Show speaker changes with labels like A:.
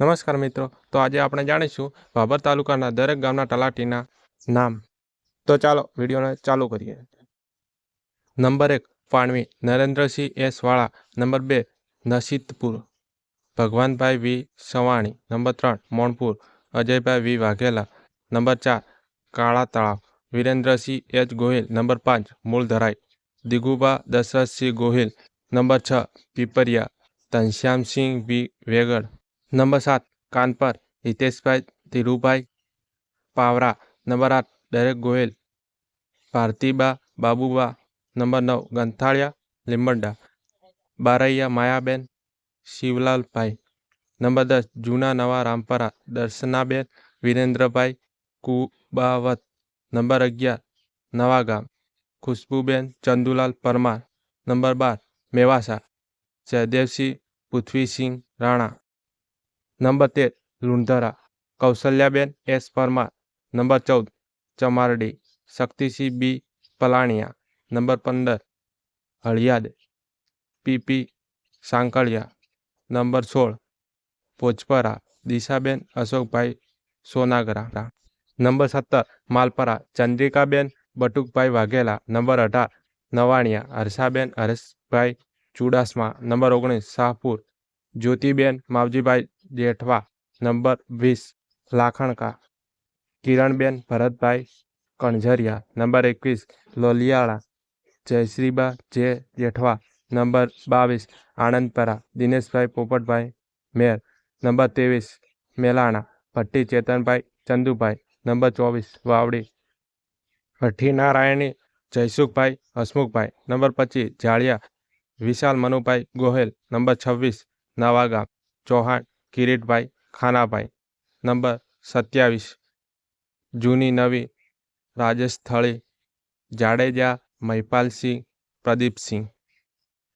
A: नमस्कार मित्रों तो आज આપણે જાણીશું ભાબર તાલુકાના દરેક ગામના તલાટીના નામ તો ચાલો વિડિયોને ચાલુ કરીએ નંબર 1 પાણવી નરેન્દ્રસિંહ એસ વાળા number 2 Nashitpur Bhagwanbhai V Savani number 3 Monpur Ajaybhai V Vaghela number 4 Kala તળાવ Virendrasinh H Gohil number 5 Mul Dharai Diguba Dashrasinh Gohil number 6 Pipariya Tanshamsinh B Vegal number सात कानपर हितेश भाई धीरूभा पावरा नंबर आठ डेरेक गोयल भारतीबा बाबूबा नंबर नौ गंथाड़िया लिमंडा बारैया मायाबेन शिवलाल भाई नंबर दस जूना नवा रामपरा दर्शनाबेन वीरेन्द्र भाई कुबावत नंबर अगियार नवागाम खुशबूबेन चंदूलाल परमार नंबर बार मेवासा जयदेव सिंह पृथ्वी सिंह राणा નંબર તેર લુંધરા કૌશલ્યાબેન એસ પરમાર નંબર ચૌદ ચમારડી શક્તિસિંહ બી પલાણિયા નંબર પંદર હળિયાદ પીપી સાંકળિયા નંબર સોળ પોચપરા દિશાબેન અશોકભાઈ સોનાગરા નંબર સત્તર માલપરા ચંદ્રિકાબેન બટુકભાઈ વાઘેલા નંબર અઢાર નવાણિયા હર્ષાબેન હરેશભાઈ ચુડાસમા નંબર ઓગણીસ શાહપુર જ્યોતિબેન માવજીભાઈ जेठवा नंबर वीस लाखणका किरणबेन भरतभाई कणझरिया नंबर एकवीस लोलियाड़ा जयश्रीबा जे जेठवा नंबर बीस आनंदपरा दिनेशभाई पोपटभाई मेर नंबर तेवीस मेलाणा भट्टी चेतन चेतनभाई चंदूभाई नंबर चौबीस वावड़ी भट्टी नारायणी जयसुख भाई हसमुख भाई नंबर पच्चीस जाड़िया विशाल मनुभा गोहेल नंबर छवीस नवागाम चौहान કિરીટભાઈ ખાનાભાઈ નંબર સત્યાવીસ જૂની નવી રાજસ્થળી જાડેજા મહિપાલસિંહ પ્રદીપસિંહ